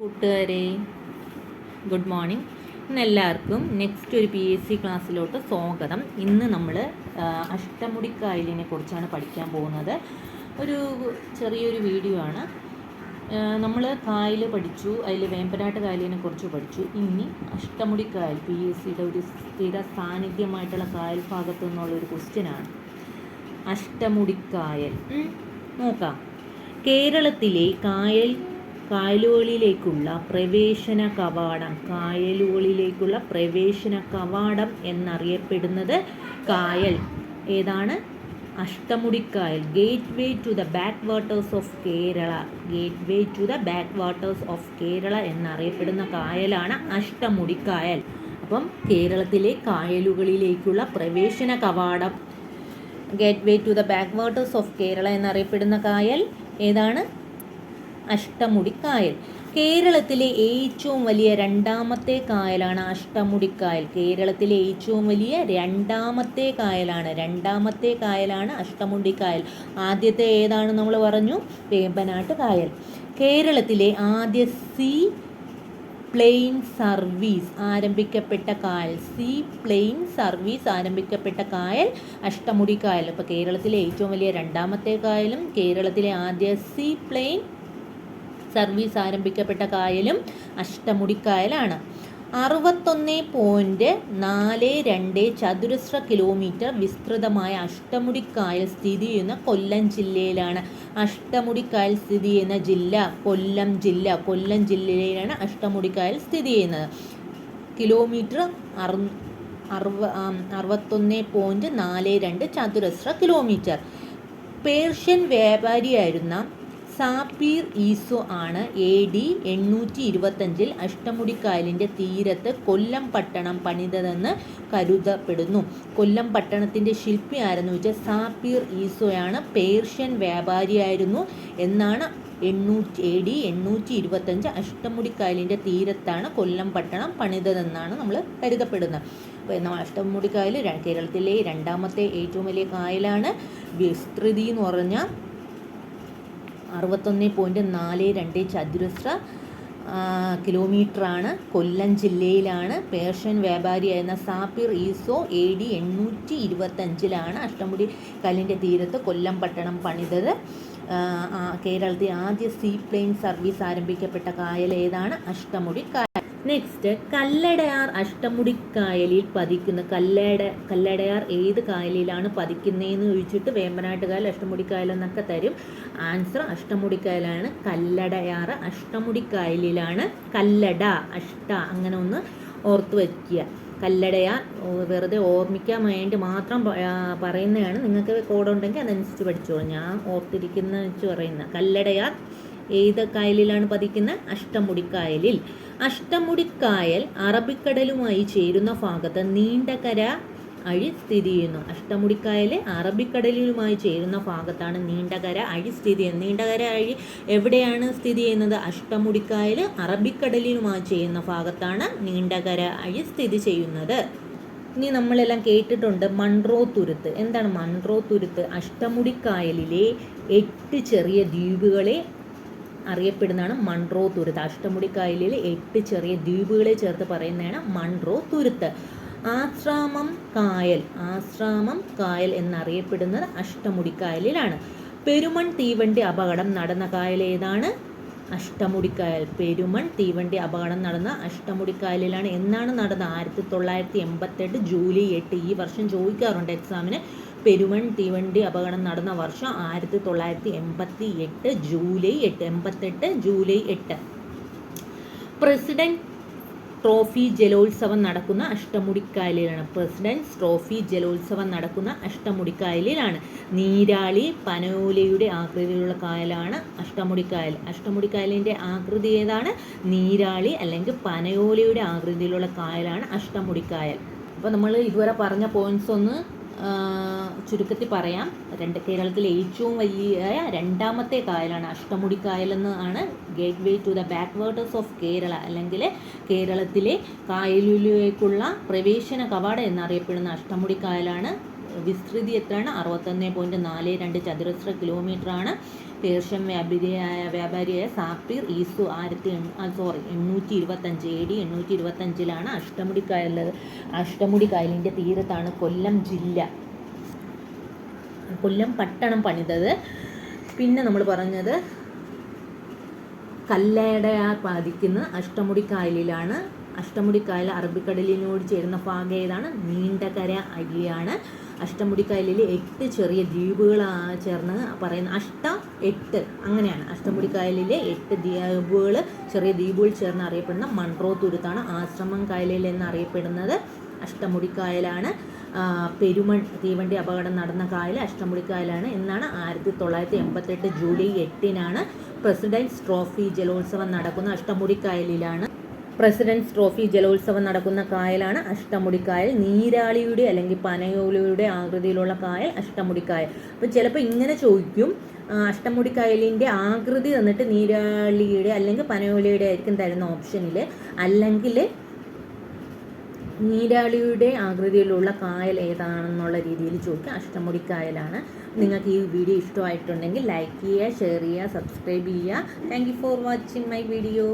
കൂട്ടുകാരെ good morning. ഇന്ന് എല്ലാവർക്കും നെക്സ്റ്റ് ഒരു പി എസ് സി ക്ലാസ്സിലോട്ട് സ്വാഗതം. ഇന്ന് നമ്മൾ അഷ്ടമുടിക്കായലിനെ കുറിച്ചാണ് പഠിക്കാൻ പോകുന്നത്. ഒരു ചെറിയൊരു വീഡിയോ ആണ്. നമ്മൾ കായൽ പഠിച്ചു അതിൽ വേമ്പനാട്ട് കായലിനെ കുറിച്ച് പഠിച്ചു. ഇനി അഷ്ടമുടിക്കായൽ പി എസ് സിയുടെ ഒരു സ്ഥിര സാന്നിധ്യമായിട്ടുള്ള കായൽ ഭാഗത്തു നിന്നുള്ളൊരു ക്വസ്റ്റ്യനാണ് അഷ്ടമുടിക്കായൽ. നോക്കാം. കേരളത്തിലെ കായൽ കായലുകളിലേക്കുള്ള പ്രവേശന കവാടം. കായലുകളിലേക്കുള്ള പ്രവേശന കവാടം എന്നറിയപ്പെടുന്നത് കായൽ. ഏതാണ്? അഷ്ടമുടിക്കായൽ. Gateway to the backwaters of Kerala gateway to the backwaters of Kerala എന്നറിയപ്പെടുന്ന കായലാണ് അഷ്ടമുടിക്കായൽ. അപ്പം കേരളത്തിലെ കായലുകളിലേക്കുള്ള പ്രവേശന കവാടം. Gateway to the backwaters of Kerala എന്നറിയപ്പെടുന്ന കായൽ ഏതാണ്? അഷ്ടമുടിക്കായൽ. കേരളത്തിലെ ഏറ്റവും വലിയ രണ്ടാമത്തെ കായലാണ് അഷ്ടമുടിക്കായൽ. കേരളത്തിലെ ഏറ്റവും വലിയ രണ്ടാമത്തെ കായലാണ്. രണ്ടാമത്തെ കായലാണ് അഷ്ടമുടിക്കായൽ. ആദ്യത്തെ ഏതാണ് നമ്മൾ പറഞ്ഞു? വേമ്പനാട്ട് കായൽ. കേരളത്തിലെ ആദ്യ സീ പ്ലെയിൻ സർവീസ് ആരംഭിക്കപ്പെട്ട കായൽ. സീ പ്ലെയിൻ സർവീസ് ആരംഭിക്കപ്പെട്ട കായൽ അഷ്ടമുടി കായൽ അപ്പോൾ കേരളത്തിലെ ഏറ്റവും വലിയ രണ്ടാമത്തെ കായലും കേരളത്തിലെ ആദ്യ സീ പ്ലെയിൻ സർവീസ് ആരംഭിക്കപ്പെട്ട കായലും അഷ്ടമുടിക്കായലാണ്. അറുപത്തൊന്ന് പോയിന്റ് നാല് രണ്ട് ചതുരശ്ര കിലോമീറ്റർ വിസ്തൃതമായ അഷ്ടമുടിക്കായൽ സ്ഥിതി ചെയ്യുന്ന കൊല്ലം ജില്ലയിലാണ്. അഷ്ടമുടിക്കായൽ സ്ഥിതി ചെയ്യുന്ന ജില്ല കൊല്ലം ജില്ല കൊല്ലം ജില്ലയിലാണ് അഷ്ടമുടിക്കായൽ സ്ഥിതി ചെയ്യുന്നത്. കിലോമീറ്റർ അറു അറുപ അറുപത്തൊന്ന് പോയിന്റ് നാല് രണ്ട് ചതുരശ്ര കിലോമീറ്റർ. പേർഷ്യൻ വ്യാപാരിയായിരുന്ന സാപ്പീർ ഈസോ ആണ് എ ഡി എണ്ണൂറ്റി ഇരുപത്തഞ്ചിൽ അഷ്ടമുടിക്കായലിന്റെ തീരത്ത് കൊല്ലം പട്ടണം പണിതതെന്ന് കരുതപ്പെടുന്നു. കൊല്ലം പട്ടണത്തിന്റെ ശില്പി ആരെന്ന് വെച്ചാൽ സാപ്പീർ ഈസോയാണ്. പേർഷ്യൻ വ്യാപാരിയായിരുന്നു. എന്നാണ് എണ്ണൂറ്റി എ ഡി എണ്ണൂറ്റി ഇരുപത്തഞ്ച് അഷ്ടമുടിക്കായലിന്റെ തീരത്താണ് കൊല്ലം പട്ടണം പണിതതെന്നാണ് നമ്മൾ കരുതപ്പെടുന്നത്. അപ്പോൾ എന്നാൽ അഷ്ടമുടിക്കായൽ കേരളത്തിലെ രണ്ടാമത്തെ ഏറ്റവും വലിയ കായലാണ്. വിസ്തൃതി എന്ന് പറഞ്ഞാൽ അറുപത്തൊന്ന് പോയിന്റ് നാല് രണ്ട് ചതുരശ്ര കിലോമീറ്ററാണ്. കൊല്ലം ജില്ലയിലാണ്. പേർഷ്യൻ വ്യാപാരിയായിരുന്ന സാപ്പിർ ഈസോ എ ഡി എണ്ണൂറ്റി ഇരുപത്തഞ്ചിലാണ് അഷ്ടമുടി കല്ലിന്റെ തീരത്ത് കൊല്ലം പട്ടണം പണിതത്. കേരളത്തിൽ ആദ്യ സീ പ്ലെയിൻ സർവീസ് ആരംഭിക്കപ്പെട്ട കായൽ ഏതാണ് അഷ്ടമുടി കായൽ നെക്സ്റ്റ് കല്ലടയാർ അഷ്ടമുടിക്കായലിൽ പതിക്കുന്ന കല്ലട കല്ലടയാർ ഏത് കായലിലാണ് പതിക്കുന്നതെന്ന് ചോദിച്ചിട്ട് വേമ്പനാട്ടുകായൽ അഷ്ടമുടിക്കായൽ എന്നൊക്കെ തരും. ആൻസർ അഷ്ടമുടിക്കായലാണ്. കല്ലടയാർ അഷ്ടമുടിക്കായലിലാണ്. കല്ലട അഷ്ട അങ്ങനെ ഒന്ന് ഓർത്ത് വയ്ക്കുക കല്ലടയാർ വെറുതെ ഓർമ്മിക്കാൻ വേണ്ടി മാത്രം പറയുന്നതാണ്. നിങ്ങൾക്ക് കോഡുണ്ടെങ്കിൽ അതനുസരിച്ച് പഠിച്ചോളൂ. ഞാൻ ഓർത്തിരിക്കുന്ന വെച്ച് പറയുന്ന കല്ലടയാർ ഏത് കായലിലാണ് പതിക്കുന്നത് അഷ്ടമുടിക്കായലിൽ. അഷ്ടമുടിക്കായൽ അറബിക്കടലുമായി ചേരുന്ന ഭാഗത്ത് നീണ്ടകര അഴി സ്ഥിതി ചെയ്യുന്നു. അഷ്ടമുടിക്കായൽ അറബിക്കടലുമായി ചേരുന്ന ഭാഗത്താണ് നീണ്ടകര അഴി സ്ഥിതി ചെയ്യുന്നത്. നീണ്ടകര അഴി എവിടെയാണ് സ്ഥിതി ചെയ്യുന്നത്? അഷ്ടമുടിക്കായൽ അറബിക്കടലിലുമായി ചേരുന്ന ഭാഗത്താണ് നീണ്ടകര അഴി സ്ഥിതി ചെയ്യുന്നത്. ഇനി നമ്മളെല്ലാം കേട്ടിട്ടുണ്ട് മൺറോ തുരുത്ത്. എന്താണ് മൺറോ തുരുത്ത്? അഷ്ടമുടിക്കായലിലെ എട്ട് ചെറിയ ദ്വീപുകളെ അറിയപ്പെടുന്നതാണ് മൺറോ തുരുത്ത്. അഷ്ടമുടിക്കായലിൽ എട്ട് ചെറിയ ദ്വീപുകളെ ചേർത്ത് പറയുന്നതാണ് മൺറോ തുരുത്ത്. ആശ്രാമം കായൽ ആശ്രാമം കായൽ എന്നറിയപ്പെടുന്നത് അഷ്ടമുടിക്കായലിലാണ് പെരുമൺ തീവണ്ടി അപകടം നടന്ന കായൽ ഏതാണ്? അഷ്ടമുടിക്കായൽ പെരുമൺ തീവണ്ടി അപകടം നടന്ന അഷ്ടമുടിക്കായലിലാണ് എന്നാണ് നടന്നത്? ആയിരത്തി തൊള്ളായിരത്തി എൺപത്തെട്ട് ജൂലൈ എട്ട് ഈ വർഷം ചോദിക്കാറുണ്ട് എക്സാമിന്. പെരുമൺ തീവണ്ടി അപകടം നടന്ന വർഷം ആയിരത്തി തൊള്ളായിരത്തി എൺപത്തി എട്ട് ജൂലൈ എട്ട് എൺപത്തെട്ട് ജൂലൈ എട്ട്. പ്രസിഡന്റ് ട്രോഫി ജലോത്സവം നടക്കുന്ന അഷ്ടമുടിക്കായലിലാണ്. പ്രസിഡൻസ് ട്രോഫി ജലോത്സവം നടക്കുന്ന അഷ്ടമുടിക്കായലിലാണ്. നീരാളി പനോലയുടെ ആകൃതിയിലുള്ള കായലാണ് അഷ്ടമുടിക്കായൽ. അഷ്ടമുടിക്കായലിന്റെ ആകൃതി ഏതാണ്? നീരാളി അല്ലെങ്കിൽ പനയോലയുടെ ആകൃതിയിലുള്ള കായലാണ് അഷ്ടമുടിക്കായൽ. അപ്പോൾ നമ്മൾ ഇതുവരെ പറഞ്ഞ പോയിന്റ്സ് ഒന്ന് ചുരുക്കത്തിൽ പറയാം. രണ്ട് കേരളത്തിലെ ഏറ്റവും വലിയ രണ്ടാമത്തെ കായലാണ് അഷ്ടമുടി കായൽ എന്ന് ആണ് gateway to the backwaters of Kerala അല്ലെങ്കിൽ കേരളത്തിലെ കായലിലേക്കുള്ള പ്രവേശന കവാടം എന്നറിയപ്പെടുന്ന അഷ്ടമുടി കായലാണ് വിസ്തൃതി എത്രയാണ് അറുപത്തൊന്ന് പോയിന്റ് നാല് രണ്ട് ചതുരശ്ര കിലോമീറ്ററാണ്. പേർഷ്യൻ വ്യാപാരിയായ വ്യാപാരിയായ സാപ്പിർ ഈസു ആയിരത്തി സോറി എണ്ണൂറ്റി ഇരുപത്തഞ്ച് എ ഡി എണ്ണൂറ്റി ഇരുപത്തഞ്ചിലാണ് അഷ്ടമുടി കായൽ അഷ്ടമുടി കായലിന്റെ തീരത്താണ് കൊല്ലം ജില്ല. കൊല്ലം പട്ടണം പണിതത്. പിന്നെ നമ്മൾ പറഞ്ഞത് കല്ലടയാർ പാതിക്കുന്ന അഷ്ടമുടിക്കായലിലാണ് അഷ്ടമുടിക്കായൽ അറബിക്കടലിനോട് ചേരുന്ന ഭാഗം ഏതാണ്? നീണ്ടകര അരിയാണ്. അഷ്ടമുടിക്കായലിൽ എട്ട് ചെറിയ ദ്വീപുകൾ ചേർന്ന് പറയുന്ന അഷ്ട എട്ട് അങ്ങനെയാണ്. അഷ്ടമുടിക്കായലിലെ എട്ട് ദ്വീപുകൾ ചെറിയ ദ്വീപുകൾ ചേർന്ന് അറിയപ്പെടുന്ന മൺട്രോ തുരുത്താണ് ആശ്രമം കായലിൽ എന്നറിയപ്പെടുന്നത് അഷ്ടമുടിക്കായലാണ്. പെരുമൺ തീവണ്ടി അപകടം നടന്ന കായൽ അഷ്ടമുടിക്കായലാണ് എന്നാണ് ആയിരത്തി തൊള്ളായിരത്തി എൺപത്തെട്ട് ജൂലൈ എട്ടിനാണ് പ്രസിഡൻസ് ട്രോഫി ജലോത്സവം നടക്കുന്ന അഷ്ടമുടിക്കായലിലാണ്. പ്രസിഡൻസ് ട്രോഫി ജലോത്സവം നടക്കുന്ന കായലാണ് അഷ്ടമുടിക്കായൽ. നീരാളിയുടെ അല്ലെങ്കിൽ പനയോലിയുടെ ആകൃതിയിലുള്ള കായൽ അഷ്ടമുടിക്കായൽ. അപ്പം ചിലപ്പോൾ ഇങ്ങനെ ചോദിക്കും അഷ്ടമുടിക്കായലിന്റെ ആകൃതി തന്നിട്ട് നീരാളിയുടെ അല്ലെങ്കിൽ പനയോലിയുടെ ആയിരിക്കും തരുന്ന ഓപ്ഷനിൽ അല്ലെങ്കിൽ നീരാളിയുടെ ആകൃതിയിലുള്ള കായൽ ഏതാണെന്നുള്ള രീതിയിൽ ചോദിക്കുക അഷ്ടമുടിക്കായലാണ്. നിങ്ങൾക്ക് ഈ വീഡിയോ ഇഷ്ടമായിട്ടുണ്ടെങ്കിൽ ലൈക്ക് ചെയ്യുക ഷെയർ ചെയ്യുക സബ്സ്ക്രൈബ് ചെയ്യുക. Thank for watching my video